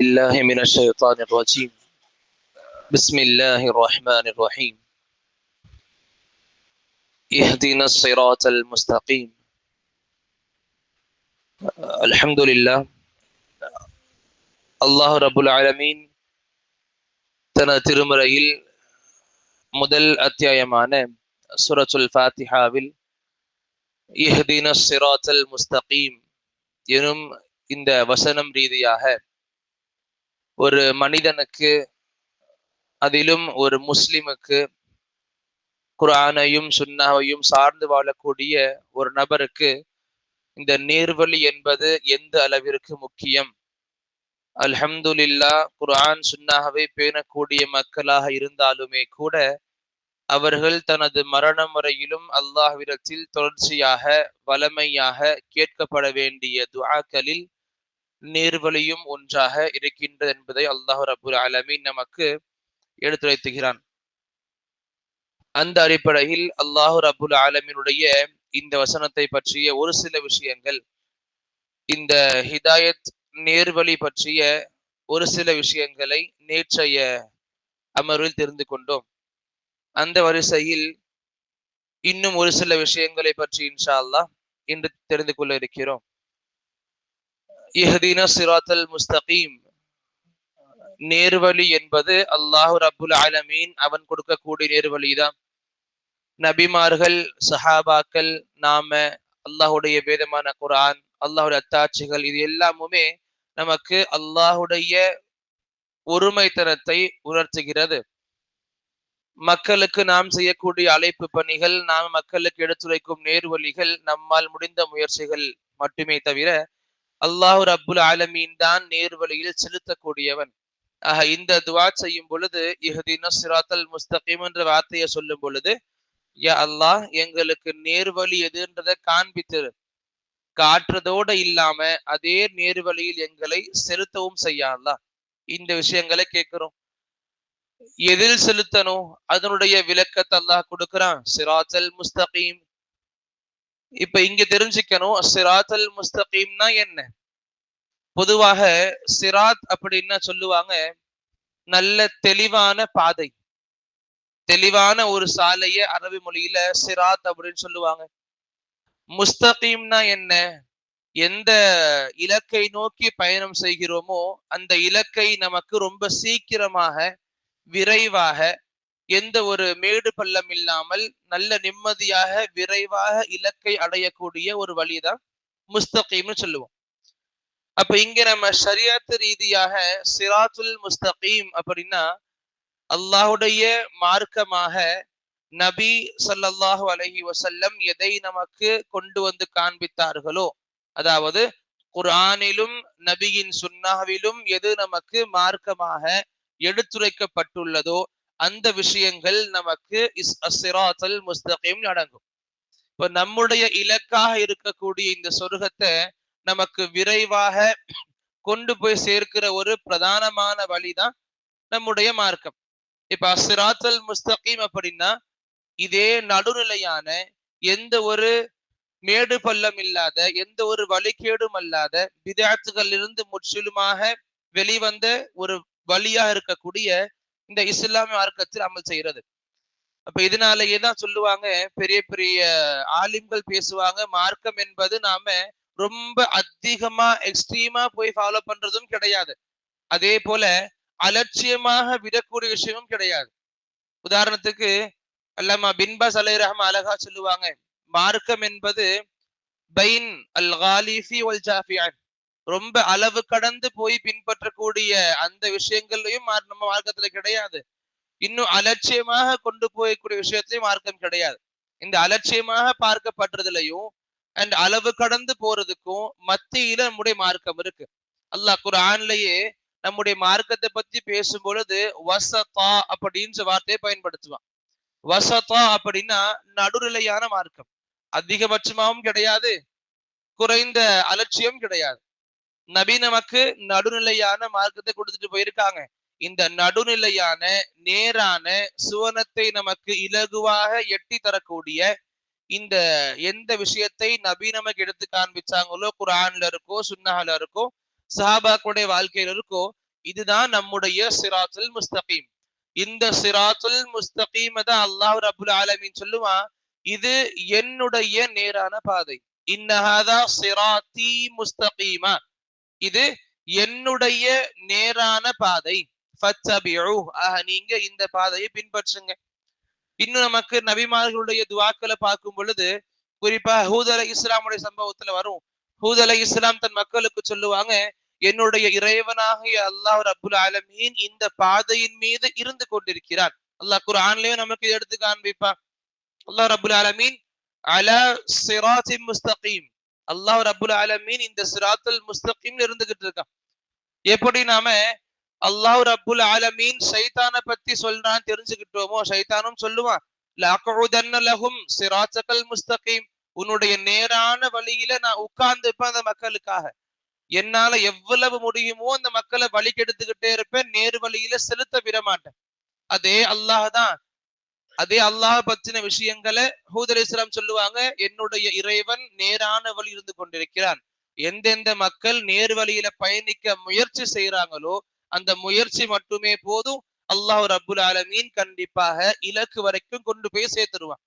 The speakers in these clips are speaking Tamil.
الله من الشيطان الرجيم بسم الله الرحمن الرحيم اهدنا الصراط المستقيم الحمد لله அல்லாஹ் ரபுல் ஆலமீன் தனது திருமுறையில் முதல் அத்தியாயமான சுரத்துல் ஃபாத்திஹாவில் இஹ்தின சிராத்தல் முஸ்தகீம் எனும் இந்த வசனம் ரீதியாக ஒரு மனிதனுக்கு அதிலும் ஒரு முஸ்லிமுக்கு குரானையும் சுன்னாவையும் சார்ந்து வாழக்கூடிய ஒரு நபருக்கு இந்த நீர்வழி என்பது எந்த அளவிற்கு முக்கியம்? அல்ஹம்துலில்லா குர்ஆன் சுன்னாகவே பேணக்கூடிய மக்களாக இருந்தாலுமே கூட அவர்கள் தனது மரணம் வரையிலும் அல்லாஹ்விடத்தில் தொடர்ச்சியாக வளமையாக கேட்கப்பட வேண்டிய துஆக்களில் நேர்வழியும் ஒன்றாக இருக்கின்றது என்பதை அல்லாஹு ரபுல் அலமீன் நமக்கு எடுத்துரைத்துகிறான். அந்த அடிப்படையில் அல்லாஹு ரபுல் ஆலமினுடைய இந்த வசனத்தை பற்றிய ஒரு சில விஷயங்கள் இந்த ஹிதாயத் நேர்வழி பற்றிய ஒரு சில விஷயங்களை நேற்றைய அமர்வில் தெரிந்து கொண்டோம். அந்த வரிசையில் இன்னும் ஒரு சில விஷயங்களை பற்றி இன்ஷா அல்லாஹ் இன்று தெரிந்து கொள்ள இருக்கிறோம். இஹ்தீன சிராத்தல் முஸ்தகீம். நேர்வழி என்பது அல்லாஹு ரபுல் ஆலமீன் அவன் கொடுக்கக்கூடிய நேர்வழிதான். நபிமார்கள் சஹாபாக்கள் நாம அல்லாஹுடைய வேதமான குரான் அல்லாஹுடைய அத்தாட்சிகள் இது எல்லாமுமே நமக்கு அல்லாஹுடைய ஒருமைத்தனத்தை உணர்த்துகிறது. மக்களுக்கு நாம் செய்யக்கூடிய அழைப்பு பணிகள் நாம் மக்களுக்கு எடுத்துரைக்கும் நேர்வழிகள் நம்மால் முடிந்த முயற்சிகள் மட்டுமே தவிர அல்லாஹு அப்புல் ஆலமீன் தான் நேர்வழியில் செலுத்தக்கூடியவன். ஆக இந்த துவா செய்யும் பொழுது இஹதின சிராத்தல் முஸ்தகிம் என்ற வார்த்தையை சொல்லும் பொழுது யா அல்லாஹ் எங்களுக்கு நேர்வழி எதுன்றதை காண்பித்திரு காட்டுறதோட இல்லாம அதே நேர்வழியில் எங்களை செலுத்தவும் செய்யா அல்லாஹ். இந்த விஷயங்களை கேட்கிறோம். எதில் செலுத்தணும்? அதனுடைய விளக்கத்தை அல்லாஹ் கொடுக்கிறான். சிராத்தல் முஸ்தகீம் இப்ப இங்க தெரிஞ்சுக்கணும் சிராத்தல் முஸ்தகீம்னா என்ன? பொதுவாக சிராத் அப்படின்னா சொல்லுவாங்க நல்ல தெளிவான பாதை. தெளிவான ஒரு சாலைய அரபி மொழியில சிராத் அப்படின்னு சொல்லுவாங்க. முஸ்தகீம்னா என்ன? எந்த இலக்கை நோக்கி பயணம் செய்கிறோமோ அந்த இலக்கை நமக்கு ரொம்ப சீக்கிரமாக விரைவாக எந்த ஒரு மேடு பள்ளம் இல்லாமல் நல்ல நிம்மதியாக விரைவாக இலக்கை அடையக்கூடிய ஒரு வழிதான் முஸ்தகீம்னு சொல்லுவோம். அப்ப இங்க நம்ம சரியாத்து ரீதியாக சிராத்துல் முஸ்தகீம் அப்படின்னா அல்லாஹுடைய மார்க்கமாக நபி சல்லாஹு அலஹி வசல்லம் எதை நமக்கு கொண்டு வந்து காண்பித்தார்களோ அதாவது குரானிலும் நபியின் சுன்னாவிலும் எது நமக்கு மார்க்கமாக எடுத்துரைக்கப்பட்டுள்ளதோ அந்த விஷயங்கள் நமக்கு இஸ் அசிராத்தல் அடங்கும். இப்ப நம்முடைய இலக்காக இருக்கக்கூடிய இந்த சொர்க்கத்தை நமக்கு விரைவாக கொண்டு போய் சேர்க்கிற ஒரு பிரதானமான வழிதான் நம்முடைய மார்க்கம். இப்ப அசிராத்தல் முஸ்தகிம் அப்படின்னா இதே நடுநிலையான எந்த ஒரு மேடு பள்ளம் இல்லாத எந்த ஒரு வழிகேடும் அல்லாத விதாத்துகளிலிருந்து முற்றிலுமாக வெளிவந்த ஒரு வழியா இருக்கக்கூடிய இந்த இஸ்லாமிய மார்க்கத்தில் அமல் செய்யறது அப்ப இதனாலேயே தான் சொல்லுவாங்க பெரிய பெரிய ஆலிம்கள் பேசுவாங்க. மார்க்கம் என்பது நாம ரொம்ப அதிகமா எக்ஸ்ட்ரீமா போய் ஃபாலோ பண்றதும் கிடையாது. அதே போல அலட்சியமாக விடக்கூடிய விஷயமும் கிடையாது. உதாரணத்துக்கு அல்லாமா பின்பாஸ் அலை ரஹம் அழகா சொல்லுவாங்க மார்க்கம் என்பது பைன் அல் காலிஃபி ஒல் ஜாஃபியான் ரொம்ப அளவு கடந்து போய் பின்பற்றக்கூடிய அந்த விஷயங்கள்லயும் நம்ம மார்க்கத்துல கிடையாது. இன்னும் அலட்சியமாக கொண்டு போயக்கூடிய விஷயத்திலையும் மார்க்கம் கிடையாது. இந்த அலட்சியமாக பார்க்கப்படுறதுலயும் அண்ட் அளவு கடந்து போறதுக்கும் மத்தியில நம்முடைய மார்க்கம் இருக்கு. அல்லாஹ் குரான்லயே நம்முடைய மார்க்கத்தை பத்தி பேசும் பொழுது வசதா அப்படின்ற வார்த்தையை பயன்படுத்துவான். வசதா அப்படின்னா நடுநிலையான மார்க்கம். அதிகபட்சமாகவும் கிடையாது குறைந்த அலட்சியம் கிடையாது. நபி நமக்கு நடுநிலையான மார்க்கத்தை கொடுத்துட்டு போயிருக்காங்க. இந்த நடுநிலையான நேரான சுவனத்தை நமக்கு இலகுவாக எட்டி தரக்கூடிய இந்த எந்த விஷயத்தை நபி நமக்கு எடுத்து காண்பிச்சாங்களோ குரான்ல இருக்கோ சுன்னால இருக்கோ சஹாபாக்களுடைய வாழ்க்கையில இருக்கோ இதுதான் நம்முடைய சிராத்துல் முஸ்தகீம். இந்த சிராத்துல் முஸ்தகீம் தான் அல்லாஹ் ரபுல் ஆலமின்னு சொல்லுவான் இது என்னுடைய நேரான பாதை. இன்னஹாதா சிராத்தி முஸ்தகீமா. இது என்னுடைய நேரான பாதை. ஆக நீங்க இந்த பாதையை பின்பற்றுங்க. இன்னும் நமக்கு நபிமார்களுடைய துவாக்களை பார்க்கும் பொழுது குறிப்பா ஹூத் அலை இஸ்லாமுடைய சம்பவத்துல வரும். ஹூத் அலை இஸ்லாம் தன் மக்களுக்கு சொல்லுவாங்க என்னுடைய இறைவனாகிய அல்லாஹ் அபுல் ஆலமீன் இந்த பாதையின் மீது இருந்து கொண்டிருக்கிறார். அல்லாஹ் குரான்லயும் நமக்கு எடுத்து காண்பிப்பா அல்லாஹ் ரபுல் ஆலமீன் அலா சிராத்தி முஸ்தகீம். அல்லாஹ் ரபுல் ஆலமீன் இந்த சிராத்துல் முஸ்தகீம் இருந்துகிட்டு இருக்கான். எப்படி நாம அல்லாஹ் ரபுல் ஆலமீன் சைத்தான பத்தி சொல்றான் தெரிஞ்சுக்கிட்டோமோ சைத்தானும் சொல்லுவான் லகும் சிராச்சகல் முஸ்தகீம். உன்னுடைய நேரான வழியில நான் உட்கார்ந்து இருப்பேன் அந்த மக்களுக்காக. என்னால எவ்வளவு முடியுமோ அந்த மக்களை வழி கெடுத்துக்கிட்டே இருப்பேன் நேரு வழியில செலுத்த விட மாட்டேன். அதே அல்லாஹ் தான் அதே அல்லாஹ் பத்தின விஷயங்களை ஹூத் அலி இஸ்லாம் சொல்லுவாங்க என்னுடைய இறைவன் நேரான வழி இருந்து கொண்டிருக்கிறான். எந்தெந்த மக்கள் நேர் வழியில பயணிக்க முயற்சி செய்யறாங்களோ அந்த முயற்சி மட்டுமே போதும். அல்லாஹ் அபுல் ஆலமீன் கண்டிப்பாக இலக்கு வரைக்கும் கொண்டு போய் சேர்த்துருவான்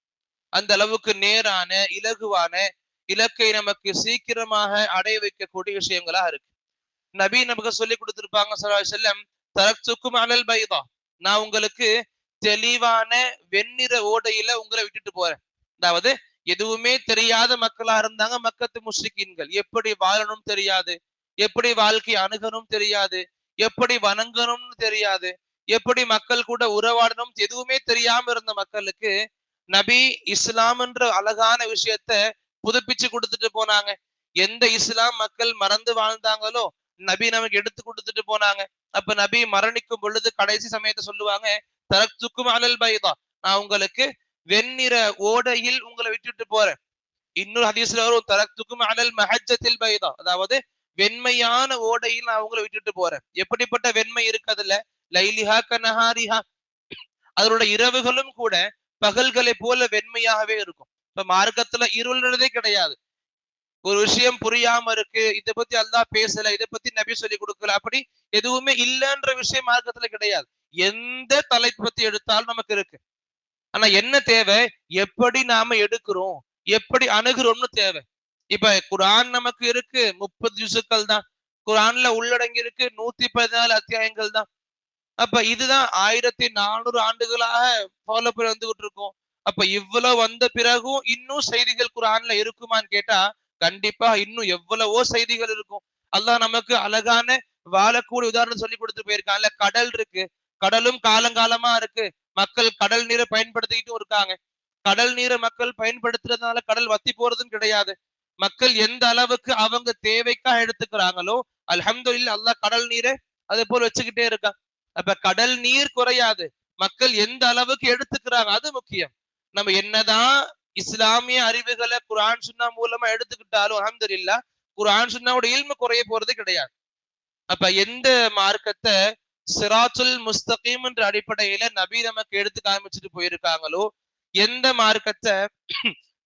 அந்த அளவுக்கு நேரான இலகுவான இலக்கை நமக்கு சீக்கிரமாக அடைய வைக்கக்கூடிய விஷயங்களா இருக்கு. நபி நமக்கு சொல்லி கொடுத்திருப்பாங்க செல்லம் தரக்சுக்கும் அனல் பைதா. நான் உங்களுக்கு தெளிவான வெண்ணிற ஓடையில உங்களை விட்டுட்டு போறேன். அதாவது எதுவுமே தெரியாத மக்களா இருந்தாங்க மக்கத்து முஸ்லிக்கீன்கள் எப்படி வாழணும் தெரியாது. எப்படி வாழ்க்கை அணுகணும் தெரியாது. எப்படி வணங்கணும்னு தெரியாது. எப்படி மக்கள் கூட உறவாடணும் எதுவுமே தெரியாம இருந்த மக்களுக்கு நபி இஸ்லாம் என்ற அழகான விஷயத்த புதுப்பிச்சு கொடுத்துட்டு போனாங்க. எந்த இஸ்லாம் மக்கள் மறந்து வாழ்ந்தாங்களோ நபி நமக்கு எடுத்து கொடுத்துட்டு போனாங்க. அப்ப நபி மரணிக்கும் பொழுது கடைசி சமயத்தை சொல்லுவாங்க தரத்துக்கும் அலல் பைதா. நான் உங்களுக்கு வெண்ணிற ஓடையில் உங்களை விட்டுட்டு போறேன். இன்னொரு ஹதீஸ்ல வரும் தரத்துக்கும் அலல் மஹஜத்தில் பைதா. அதாவது வெண்மையான ஓடையில் நான் உங்களை விட்டுட்டு போறேன். எப்படிப்பட்ட வெண்மை இருக்கு அதுல லைலிஹா கனஹாரிஹா அதனோட இரவுகளும் கூட பகல்களை போல வெண்மையாகவே இருக்கும். இப்ப மார்க்கத்துல இருள்ன்றதே கிடையாது. ஒரு விஷயம் புரியாம இருக்கு இதை பத்தி அல்லாஹ் பேசல இதை பத்தி நபி சொல்லி கொடுக்கல அப்படி எதுவுமே இல்லைன்ற விஷயம் மார்க்கத்துல கிடையாது. எந்த தலைப்பு பத்தி எடுத்தாலும் நமக்கு இருக்கு. ஆனா என்ன தேவை? எப்படி நாம எடுக்கிறோம்? எப்படி அணுகிறோம்னு தேவை. இப்ப குரான் நமக்கு இருக்கு முப்பது ஜுசுக்கள் தான். குரான்ல உள்ளடங்கி இருக்கு நூத்தி பதினாலு அத்தியாயங்கள் தான். அப்ப இதுதான் ஆயிரத்தி நானூறு ஆண்டுகளாக ஃபாலோ பண்ணி வந்துகிட்டு இருக்கோம். அப்ப இவ்வளவு வந்த பிறகும் இன்னும் செய்திகள் குரான்ல இருக்குமான்னு கேட்டா கண்டிப்பா இன்னும் எவ்வளவோ செய்திகள் இருக்கும். அல்லாஹ் நமக்கு அழகான வாழக்கூடிய உதாரணம் சொல்லி கொடுத்து போயிருக்காங்கல்ல கடல் இருக்கு. கடலும் காலங்காலமா இருக்கு. மக்கள் கடல் நீரை பயன்படுத்திக்கிட்டும் இருக்காங்க. கடல் நீரை மக்கள் பயன்படுத்துறதுனால கடல் வத்தி போறதும் கிடையாது. மக்கள் எந்த அளவுக்கு அவங்க தேவைக்காக எடுத்துக்கிறாங்களோ அல்ஹம்துலில்லா அல்லா கடல் நீரை அதே போல வச்சுக்கிட்டே இருக்கான். அப்ப கடல் நீர் குறையாது. மக்கள் எந்த அளவுக்கு எடுத்துக்கிறாங்க அது முக்கியம். நம்ம என்னதான் இஸ்லாமிய அறிவுகளை குரான் சுன்னா மூலமா எடுத்துக்கிட்டாலும் அஹமதுல்லா குரான் சுன்னாவோட இல்மு குறைய போறது கிடையாது. அப்ப எந்த மார்க்கத்தை சிராத்துல் முஸ்தகீம் என்ற அடிப்படையில நபி நமக்கு எடுத்து காமிச்சிட்டு போயிருக்காங்களோ எந்த மார்க்கத்தை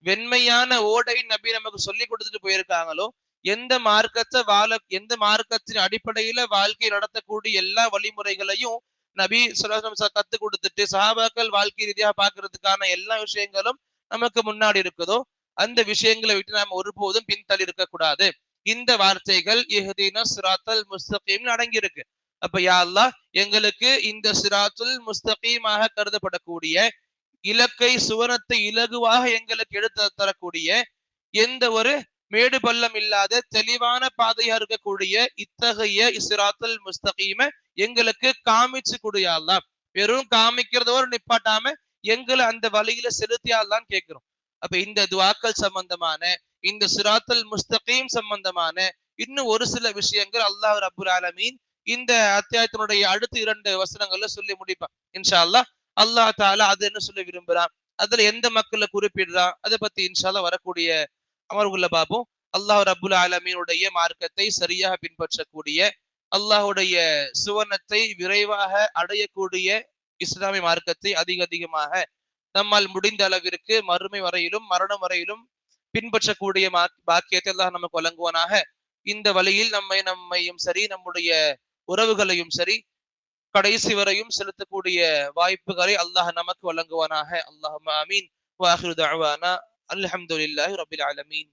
வெண்மையான ஓடை நபி நமக்கு சொல்லி கொடுத்துட்டு போயிருக்காங்களோ எந்த மார்க்கத்தை வாழ எந்த மார்க்கத்தின் அடிப்படையில வாழ்க்கை நடத்தக்கூடிய எல்லா வழிமுறைகளையும் நபி சொல்ல கத்து கொடுத்துட்டு சஹாபாக்கள் வாழ்க்கை ரீதியாக பாக்குறதுக்கான எல்லா விஷயங்களும் நமக்கு முன்னாடி இருக்குதோ அந்த விஷயங்களை விட்டு நாம ஒருபோதும் பின்தள்ளி இருக்க கூடாது இந்த வார்த்தைகள் இஹதீன சிராத்தல் முஸ்தகீம் அடங்கியிருக்கு. அப்ப யா அல்லாஹ் எங்களுக்கு இந்த சிராத்துல் முஸ்தகீமாக கருதப்படக்கூடிய இலக்கை சுவனத்தை இலகுவாக எங்களுக்கு எடுத்து தரக்கூடிய எந்த ஒரு மேடு பள்ளம் இல்லாத தெளிவான பாதையா இருக்கக்கூடிய இத்தகைய இஸ்ராத்துல் முஸ்தகீம எங்களுக்கு காமிச்சு குடியாலாம் வெறும் காமிக்கிறதோடு நிப்பாட்டாம எங்களை அந்த வழியில செலுத்தியாலான்னு கேட்கிறோம். அப்ப இந்த துவாக்கள் சம்பந்தமான இந்த சிராத்தல் முஸ்தகீம் சம்பந்தமான இன்னும் ஒரு சில விஷயங்கள் அல்லாஹ் அபுல் ஆலமீன் இந்த அத்தியாயத்தினுடைய அடுத்த இரண்டு வசனங்கள்ல சொல்லி முடிப்பான். இன்ஷா அல்லா அல்லாஹ் தாலா அது என்ன சொல்ல விரும்புறான் அதுல எந்த மக்களை குறிப்பிடுறான்? அதை பத்தி இன்ஷால்லா வரக்கூடிய அமர்வுகளை பார்ப்போம். அல்லாஹ் ரபுல் ஆலமீனுடைய மார்க்கத்தை சரியாக பின்பற்றக்கூடிய அல்லாஹுடைய சுவனத்தை விரைவாக அடையக்கூடிய இஸ்லாமிய மார்க்கத்தை அதிக அதிகமாக நம்மால் முடிந்த அளவிற்கு மறுமை வரையிலும் மரணம் வரையிலும் பின்பற்றக்கூடிய பாக்கியத்தை எல்லாம் நமக்கு வழங்குவானாக. இந்த வழியில் நம்மை நம்மையும் சரி நம்முடைய உறவுகளையும் சரி கடைசி வரையும் செலுத்தக்கூடிய வாய்ப்புகளை அல்லாஹ் நமக்கு வழங்குவானாக. அல்லாஹ் அமீன் வாஹிரு தஅவானா. அல்ஹம்துலில்லாஹி ரபில் ஆலமீன்.